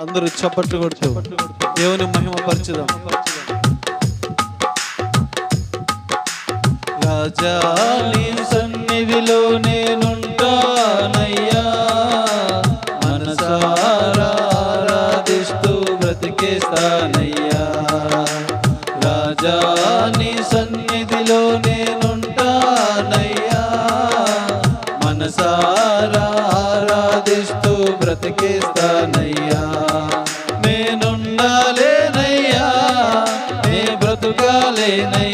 అందరూ చప్పట్లు కొడుతూ దేవుని మహిమ పరచుదాం. రాజా నీ సన్నిధిలో నేనుంటానయ్యా. మనసారా ఆరాధిస్తూ బ్రతికేస్తానయ్యా. రాజా బ్రతుకాలేనయ్యా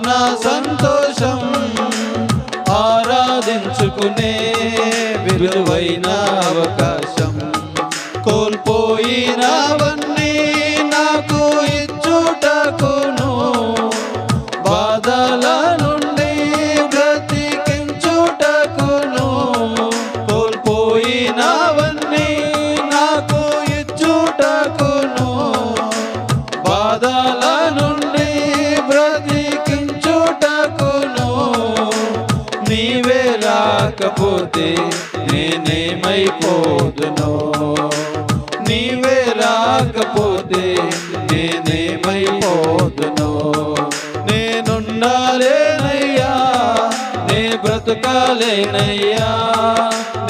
సంపూర్ణ సంతోషం ఆరాధించుకునే విలువైన రాకపోతే నేనేమైపోదును? నీవే రాకపోతే నేనేమైపోదును? నేనుండాలేనయ్యా నే బ్రతకాలేనయ్యా.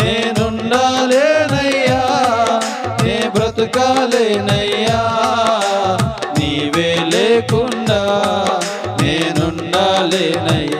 నేనుండాలేనయ్యా నే బ్రతకాలేనయ్యా. నీవే లేకుండా నేనుండాలేనయ్యా.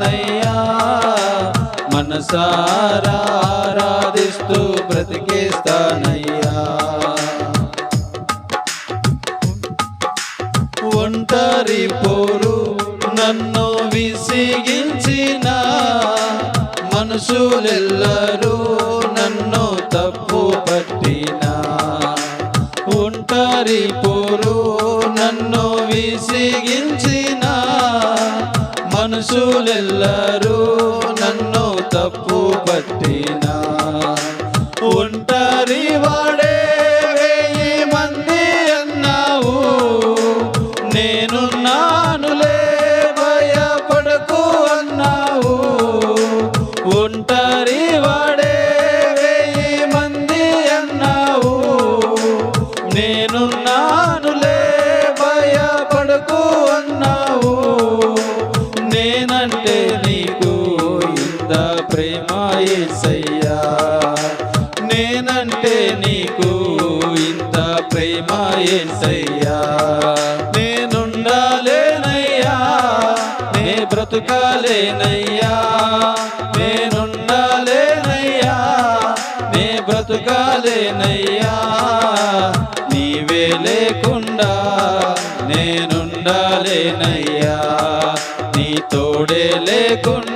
నయ్యా మనసారా ఆరాధిస్తూ బ్రతికేస్తానయ్యా. ఒంటరి పోరు నన్ను విసిగించిన మనుషులెల్లరూ మనుషులెల్లరూ నన్ను తప్పు పట్టినా ప్రేమ యేసయ్యా నేనంటే నీకు ఇంత ప్రేమ ఏసయ్యా. నేనుండాలేనయ్యా. నే బ్రతుకాలేనయ్యా. నేనుండాలేనయ్యా. నే బ్రతుకాలేనయ్యా. నీవే లేకుండా నేనుండాలేనయ్యా. నీ తోడే లేకుండా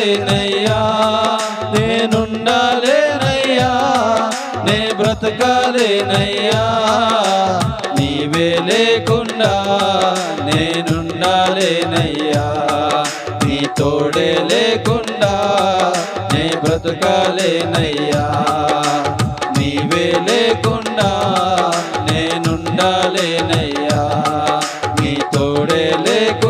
బ్రతుకాలేనయ్యా నేనుండాలేనయ్యా నే బ్రతకాలేనయ్యా నీవే లేకుండా నేనుండాలేనయ్యా నీ తోడే లేకుండా నే బ్రతకాలేనయ్యా నీవే లేకుండా నేనుండాలేనయ్యా నీ తోడే లేకుండా